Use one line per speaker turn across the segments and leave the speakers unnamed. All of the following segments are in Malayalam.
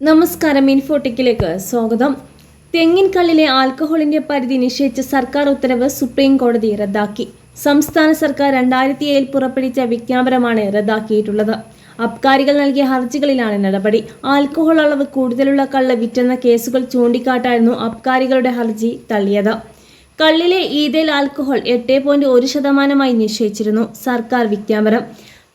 നമസ്കാരം ഇൻഫോട്ടിക്കിലേക്ക് സ്വാഗതം. തെങ്ങിൻ കള്ളിലെ ആൽക്കഹോളിന്റെ പരിധി നിശ്ചയിച്ച സർക്കാർ ഉത്തരവ് സുപ്രീം കോടതി റദ്ദാക്കി. സംസ്ഥാന സർക്കാർ രണ്ടായിരത്തി ഏഴിൽ പുറപ്പെടുവിച്ച വിജ്ഞാപനമാണ് റദ്ദാക്കിയിട്ടുള്ളത്. അബ്കാരികൾ നൽകിയ ഹർജികളിലാണ് നടപടി. ആൽക്കഹോൾ അളവ് കൂടുതലുള്ള കള്ള് വിറ്റെന്ന കേസുകൾ ചൂണ്ടിക്കാട്ടായിരുന്നു അബ്കാരികളുടെ ഹർജി തള്ളിയത്. കള്ളിലെ ഈതേൽ ആൽക്കഹോൾ എട്ട് പോയിന്റ് ഒരു ശതമാനമായി നിശ്ചയിച്ചിരുന്നു. സർക്കാർ വിജ്ഞാപനം.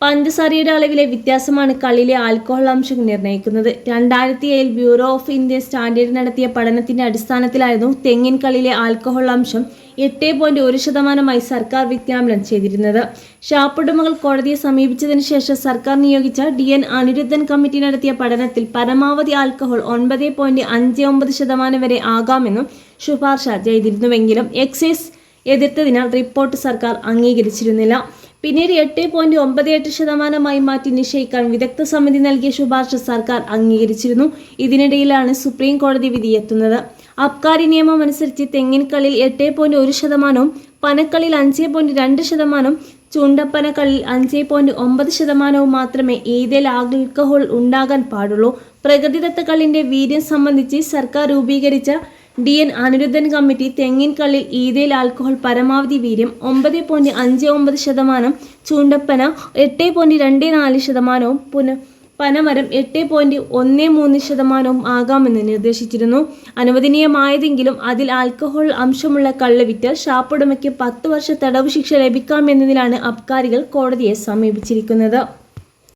പഞ്ചസാരയുടെ അളവിലെ വ്യത്യാസമാണ് കള്ളിലെ ആൽക്കഹോൾ അംശം നിർണയിക്കുന്നത്. രണ്ടായിരത്തി ഏഴിൽ ബ്യൂറോ ഓഫ് ഇന്ത്യൻ സ്റ്റാൻഡേർഡ് നടത്തിയ പഠനത്തിന്റെ അടിസ്ഥാനത്തിലായിരുന്നു തെങ്ങിൻ കള്ളിലെ ആൽക്കഹോൾ അംശം എട്ട് പോയിന്റ് ഒരു ശതമാനമായി സർക്കാർ വിജ്ഞാപനം ചെയ്തിരുന്നത്. ഷാപ്പുടമകൾ കോടതിയെ സമീപിച്ചതിന് ശേഷം സർക്കാർ നിയോഗിച്ച ഡി എൻ അനിരുദ്ധൻ കമ്മിറ്റി നടത്തിയ പഠനത്തിൽ പരമാവധി ആൽക്കഹോൾ ഒൻപത് പോയിന്റ് അഞ്ച് ഒമ്പത് ശതമാനം വരെ ആകാമെന്നും ശുപാർശ ചെയ്തിരുന്നുവെങ്കിലും എക്സൈസ് എതിർത്തതിനാൽ റിപ്പോർട്ട് സർക്കാർ അംഗീകരിച്ചിരുന്നില്ല. പിന്നീട് എട്ട് പോയിന്റ് ഒമ്പത് എട്ട് ശതമാനമായി മാറ്റി നിശ്ചയിക്കാൻ വിദഗ്ധ സമിതി നൽകിയ ശുപാർശ സർക്കാർ അംഗീകരിച്ചിരുന്നു. ഇതിനിടയിലാണ് സുപ്രീം കോടതി വിധി എത്തുന്നത്. അബ്കാരി നിയമം അനുസരിച്ച് തെങ്ങിൻകളിൽ എട്ട് പോയിന്റ് ഒരു ശതമാനവും പനക്കളിൽ അഞ്ച് പോയിന്റ് രണ്ട് ശതമാനം ചുണ്ടപ്പനക്കളിൽ അഞ്ച് പോയിന്റ് ഒമ്പത് ശതമാനവും മാത്രമേ ഏതേൽ ആൽക്കഹോൾ ഉണ്ടാകാൻ പാടുള്ളൂ. പ്രകൃതിദത്ത കള്ളിന്റെ വീര്യം സംബന്ധിച്ച് സർക്കാർ രൂപീകരിച്ച ഡി എൻ അനിരുദ്ധൻ കമ്മിറ്റി തെങ്ങിൻകള്ളിൽ ഈതയിൽ ആൽക്കഹോൾ പരമാവധി വീര്യം ഒമ്പത് പോയിന്റ് അഞ്ച് ഒമ്പത് ശതമാനം ചൂണ്ടപ്പന എട്ട് പോയിന്റ് രണ്ട് നാല് ശതമാനവും പുന പനമരം എട്ട് പോയിന്റ് ഒന്ന് മൂന്ന് ശതമാനവും ആകാമെന്ന് നിർദ്ദേശിച്ചിരുന്നു. അനുവദനീയമായതെങ്കിലും അതിൽ ആൽക്കഹോൾ അംശമുള്ള കള്ള് വിറ്റ് ഷാപ്പുടമയ്ക്ക് പത്ത് വർഷ തടവ് ശിക്ഷ ലഭിക്കാമെന്നതിലാണ് അബ്കാരികൾ കോടതിയെ സമീപിച്ചിരിക്കുന്നത്.